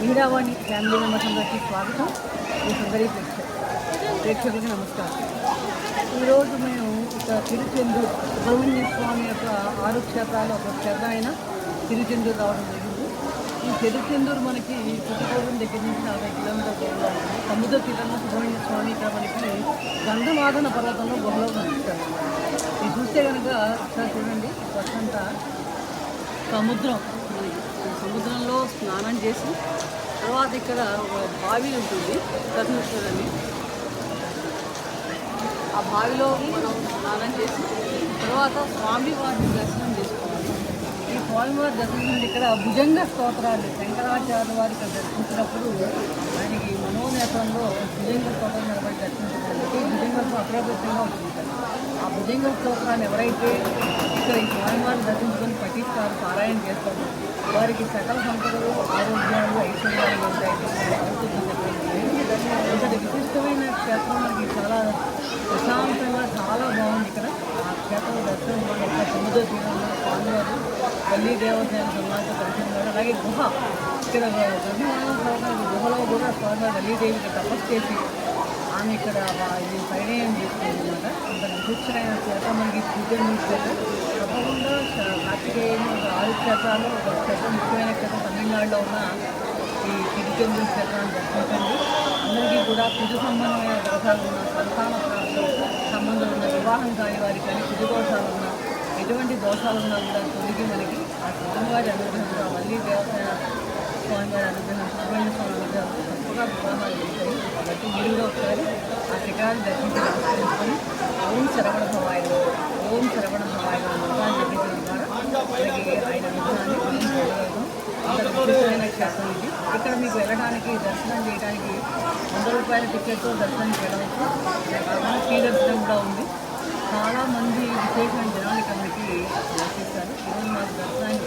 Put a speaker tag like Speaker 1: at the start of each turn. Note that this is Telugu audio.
Speaker 1: వీరావాణి ఫ్యామిలీ మెంబర్స్ అందరికీ స్వాగతం. ఈ సుందరి ప్రేక్ష ప్రేక్షకులకి నమస్కారం. ఈరోజు మేము ఇక తిరుచెందూరు సుబ్రహ్మణ్య స్వామి యొక్క ఆరు క్షేత్రాలు ఒక క్షేత్రమైన తిరుచెందూరు రావడం జరిగింది. ఈ తిరుచెందూరు మనకి పుట్టుకోవడం దగ్గర నుంచి నలభై కిలోమీటర్ల దూరంలో సముద్ర తీరంలో సుబ్రహ్మణ్య స్వామి ఇక్కడ మనకి గంధమాదన పర్వతంలో బహుళం కనిపిస్తారు ఇది చూస్తే కనుక ఒకసారి చూడండి పక్కంతా సముద్రం. సముద్రంలో స్నానం చేసి తర్వాత ఇక్కడ ఒక బావి ఉంటుంది కృష్ణేశ్వరని ఆ బావిలో మనం స్నానం చేసి తర్వాత స్వామి వారిని దర్శనం చేసుకుంటాం. స్వామివారి దర్శనం ఇక్కడ భుజంగ స్తోత్రాలు శంకరాచార్య వారి ఇక్కడ దర్శించినప్పుడు ఆయనకి మనోనేత్రంలో భుజంగ స్తోత్రం నిలబడి దర్శించడానికి భుజంగ అప్రభుతంగా ఉంటుంది ఇక్కడ. ఆ భుజంగ స్తోత్రాన్ని ఎవరైతే ఇక్కడ ఈ స్వామివారిని దర్శించుకొని పఠిస్తారు పారాయణ చేస్తారు వారికి సకల సంపదలు ఆరోగ్యాలు ఐశ్వర్యాలు ఉంటాయి. ఇంతటి విశిష్టమైన క్షేత్రం మనకి చాలా ప్రశాంతంగా చాలా బాగుంది ఇక్కడ. ఆ క్షేత్రం దర్శనం మన యొక్క సముద్ర తీరంలో స్వామివారు వల్లి దేవసేన సమాజం దర్శనం కూడా అలాగే గుహ ఇక్కడ గర్భమానం గుహలో కూడా స్వామి వల్లీదేవికి తపస్సు చేసి ఆమె ఇక్కడ ఇది పరిణయం చేస్తుంది అనమాట అంత నిర్దిష్టమైన చేత మనకి పూజలు చేత తప్పకుండా శ- కార్తికేయుని ఒక ఆరు క్షేత్రాలు ఒక క్షేత్రం ముఖ్యమైన క్షేత్రం తమిళనాడులో ఉన్న ఈ తిరుచెందు క్షేత్రాన్ని దర్శించండి అందరికీ కూడా కుజ సంబంధమైన దోషాలు ఉన్న సంతాన సంబంధం ఉన్న వివాహం కాని వారికి కానీ కుజ దోషాలు ఉన్న ఎటువంటి దోషాలు ఉన్నా కూడా తొలగి మనకి స్వామివారి అనుగ్రహంతో మళ్ళీ దేవస్థాన స్వామివారి అనుగ్రహం సుబ్రహ్మణ్య స్వామి అనుగ్రహం గొప్పగా వివాహాలు జరుగుతాయి కాబట్టి మీరు ఒకసారి ఆ శిఖరాన్ని దర్శించి నమస్కరించుకొని ఓం శరవణ భవాయ ఓం శరవణ భవాయ మంత్రాన్ని జపించడం ద్వారా మనకి ఆయన అనుగ్రహాన్ని మనం పొందగలుగుతాం అంత విశిష్టమైన క్షేత్రం ఇది ఇక్కడ మీకు వెళ్ళడానికి దర్శనం చేయడానికి వంద రూపాయల టికెట్తో దర్శనం చేయడం కాకుండా ఫ్రీ దర్శనం కూడా ఉంది. చాలామంది విశేషమైన జనాలు ఇక్కడ మనకి దర్శిస్తారు ఈరోజు మాకు దర్శనానికి